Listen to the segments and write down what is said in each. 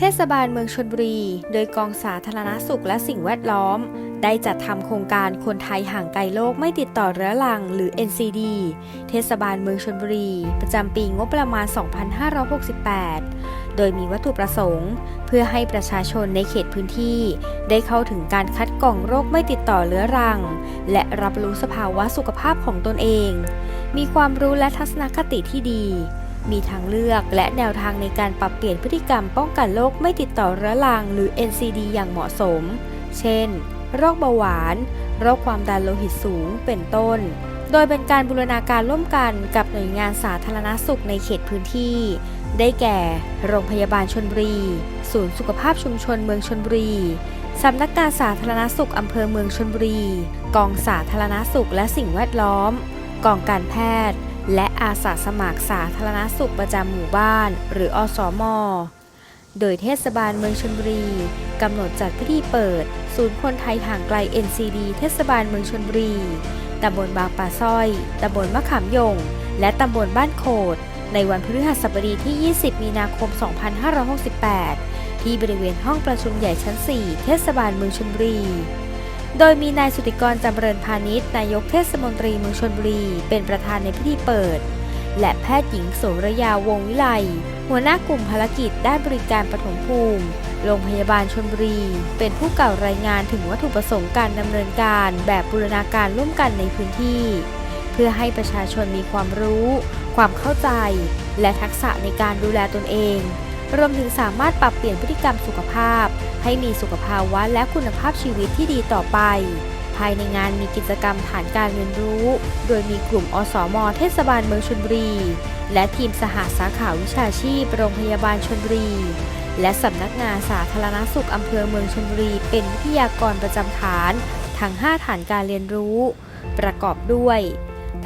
เทศบาลเมืองชลบุรี โดยกองสาธารณสุขและสิ่งแวดล้อม ได้จัดทำโครงการคนไทยห่างไกลโลกไม่ติดต่อเรื้อรัง หรือ NCD เทศบาลเมืองชลบุรี ประจำปีงบประมาณ 2568 โดยมีวัตถุประสงค์ เพื่อให้ประชาชนในเขตพื้นที่ ได้เข้าถึงการคัดกรองโรคไม่ติดต่อเรื้อรัง และรับรู้สภาวะสุขภาพของตนเอง มีความรู้และทัศนคติที่ดี มีทางเลือกและแนวทางในการปรับเปลี่ยนพฤติกรรมป้องกันโรคไม่ติดต่อเรื้อรังหรือ NCD อย่างเหมาะสม เช่น โรคเบาหวาน โรคความดันโลหิตสูง เป็นต้น โดยเป็นการบูรณาการร่วมกันกับหน่วยงานสาธารณสุขในเขตพื้นที่ ได้แก่ โรงพยาบาลชนบุรี ศูนย์สุขภาพชุมชนเมืองชนบุรีสำนักงานสาธารณสุขอำเภอเมืองชนบุรี กองสาธารณสุขและสิ่งแวดล้อม กองการแพทย์ และอาสาสมัครสาธารณสุขประจำหมู่บ้าน หรืออสมโดยเทศบาลเมืองชนบุรีกำหนดจัดพิธีเปิด ศูนย์คนไทยห่างไกล NCD เทศบาลเมืองชนบุรีตำบลบางปลาสร้อยตำบลมะขามยง และตำบลบ้านโขดในวันพฤหัสบดีที่ 20 มีนาคม 2568 ที่บริเวณห้องประชุมใหญ่ชั้น 4 เทศบาลเมืองชลบุรี โดยมีนายสุติกรจำเริญพาณิชย์นายกเทศมนตรีเมืองชลบุรี เป็นประธานในพิธีเปิด และแพทย์หญิงโสระยาวงวิไล หัวหน้ากลุ่มภารกิจด้านบริการปฐมภูมิ โรงพยาบาลชลบุรี เป็นผู้กล่าวรายงานถึงวัตถุประสงค์การดำเนินการแบบบูรณาการร่วมกันในพื้นที่ เพื่อให้ประชาชนมีความรู้ ความเข้าใจ และทักษะในการดูแลตนเอง รวมถึงสามารถปรับเปลี่ยนพฤติกรรมสุขภาพ ให้มีสุขภาวะและคุณภาพชีวิตที่ดีต่อไป ภายในงานมีกิจกรรมฐานการเรียนรู้ โดยมีกลุ่มอสมเทศบาลเมืองชลบุรี และทีมสหสาขาวิชาชีพ โรงพยาบาลชลบุรี และสำนักงานสาธารณสุขอำเภอเมืองชลบุรี เป็นวิทยากรประจำฐาน ทั้ง 5 ฐานการเรียนรู้ ประกอบด้วย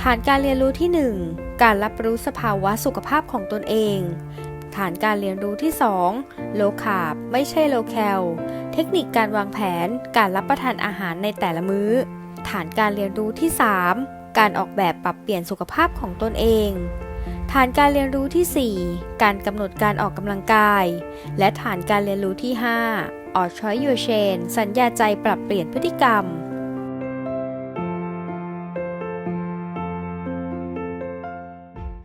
ฐานการเรียนรู้ที่ 1 การรับรู้สภาวะสุขภาพของตนเอง ฐานการเรียนรู้ที่ 2 โลคาบไม่ใช่โลแคล เทคนิคการวางแผนการรับประทานอาหารในแต่ละมื้อ ฐานการเรียนรู้ที่ 3 การออกแบบปรับเปลี่ยนสุขภาพของตนเอง ฐานการเรียนรู้ที่ 4 การกำหนดการออกกำลังกาย และฐานการเรียนรู้ที่ 5 ออดช้อยยูเชนสัญญาใจปรับเปลี่ยนพฤติกรรม